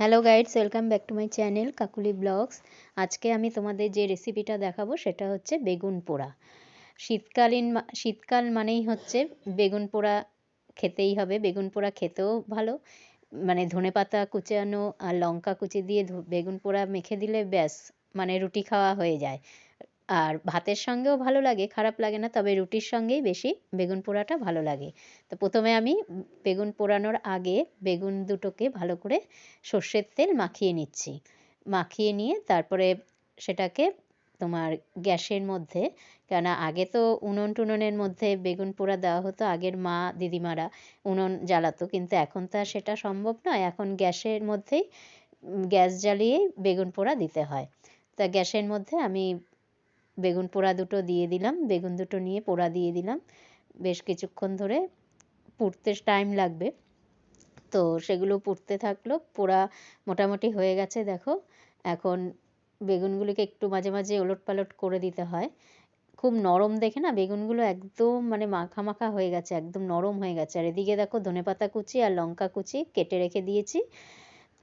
Hello guides welcome back to my channel Kakuli blogs আজকে আমি তোমাদের যে রেসিপিটা দেখাবো সেটা হচ্ছে বেগুন পোড়া। শীতকালীন শীতকাল মানেই হচ্ছে বেগুন পোড়া খেতেই হবে। বেগুন পোড়া খেতেও ভালো। মানে ধনে পাতা কুচানো আর লঙ্কা কুচি দিয়ে বেগুন পোড়া মেখে দিলে ব্যাস মানে রুটি খাওয়া হয়ে যায়। আর ভাতের সঙ্গেও ভালো লাগে, খারাপ লাগে না, তবে রুটির সঙ্গেই বেশি বেগুন পোড়াটা ভালো লাগে। তো প্রথমে আমি বেগুন পোড়ানোর আগে বেগুন দুটোকে ভালো করে সর্ষের তেল মাখিয়ে নিচ্ছি। মাখিয়ে নিয়ে তারপরে সেটাকে তোমার গ্যাসের মধ্যে কেন আগে তো উনুন টুনুনের মধ্যে বেগুন পোড়া দেওয়া হতো, আগের মা দিদিমারা উনুন জ্বালাতো, কিন্তু এখন তো আর সেটা সম্ভব নয়। এখন গ্যাসের মধ্যেই, গ্যাস জ্বালিয়েই বেগুন পোড়া দিতে হয়। তা গ্যাসের মধ্যে আমি বেগুন পোড়া দুটো দিয়ে দিলাম, বেগুন দুটো নিয়ে পোড়া দিয়ে দিলাম। বেশ কিছুক্ষণ ধরে পুড়তে টাইম লাগবে। তো সেগুলো পুড়তে থাকল, পোড়া মোটামুটি হয়ে গেছে দেখো। এখন বেগুনগুলিকে একটু মাঝে মাঝে ওলট পালট করে দিতে হয়। খুব নরম দেখে না বেগুনগুলো একদম মানে মাখা মাখা হয়ে গেছে, একদম নরম হয়ে গেছে। আর এদিকে দেখো ধনেপাতা কুচি আর লঙ্কা কুচি কেটে রেখে দিয়েছি।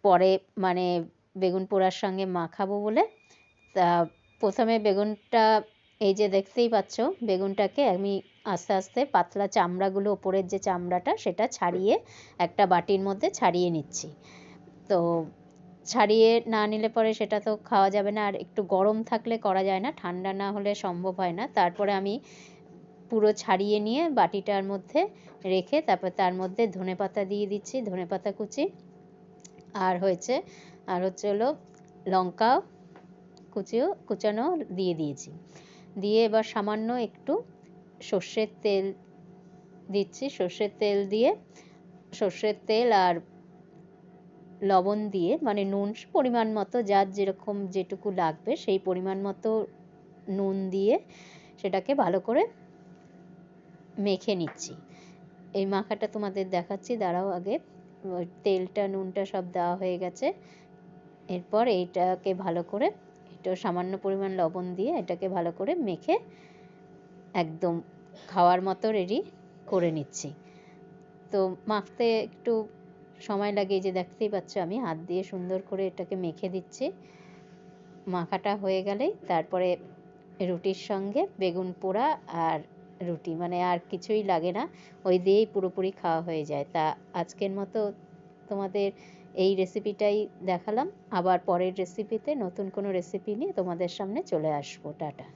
পরে মানে বেগুন পোড়ার সঙ্গে মাখাবো বলে। তা প্রথমে বেগুনটা এই যে দেখতেই পাচ্ছ, বেগুনটাকে আমি আস্তে আস্তে পাতলা চামড়াগুলো, ওপরের যে চামড়াটা সেটা ছাড়িয়ে একটা বাটির মধ্যে ছাড়িয়ে নিচ্ছি। তো ছাড়িয়ে না নিলে পরে সেটা তো খাওয়া যাবে না, আর একটু গরম থাকলে করা যায় না, ঠান্ডা না হলে সম্ভব হয় না। তারপরে আমি পুরো ছাড়িয়ে নিয়ে বাটিটার মধ্যে রেখে তারপর তার মধ্যে ধনে পাতা দিয়ে দিচ্ছি, ধনে পাতা কুচি, আর হয়েছে, আর হচ্ছে হলো লঙ্কা কুচিও, কুচানো দিয়ে দিয়েছি। দিয়ে এবার সামান্য একটু সর্ষের তেল দিচ্ছি। সর্ষের তেল দিয়ে, সর্ষের তেল আর লবণ দিয়ে মানে নুন পরিমাণ মতো, যার যেরকম যেটুকু লাগবে সেই পরিমাণ মতো নুন দিয়ে সেটাকে ভালো করে মেখে নিচ্ছি। এই মাখাটা তোমাদের দেখাচ্ছি, দাঁড়াও আগে। তেলটা, নুনটা সব দেওয়া হয়ে গেছে। এরপর এইটাকে ভালো করে একটু সামান্য পরিমাণ লবণ দিয়ে এটাকে ভালো করে মেখে একদম খাওয়ার মতো রেডি করে নিচ্ছি। তো মাখতে একটু সময় লাগে যে দেখতেই পাচ্ছ আমি হাত দিয়ে সুন্দর করে এটাকে মেখে দিচ্ছি। মাখাটা হয়ে গেলেই তারপরে রুটির সঙ্গে বেগুন পোড়া আর রুটি মানে আর কিছুই লাগে না, ওই দিয়েই পুরোপুরি খাওয়া হয়ে যায়। তা আজকের মতো তোমাদের এই রেসিপিটাই দেখালাম। আবার পরের রেসিপিতে নতুন কোনো রেসিপি নিয়ে তোমাদের সামনে চলে আসব। টাটা।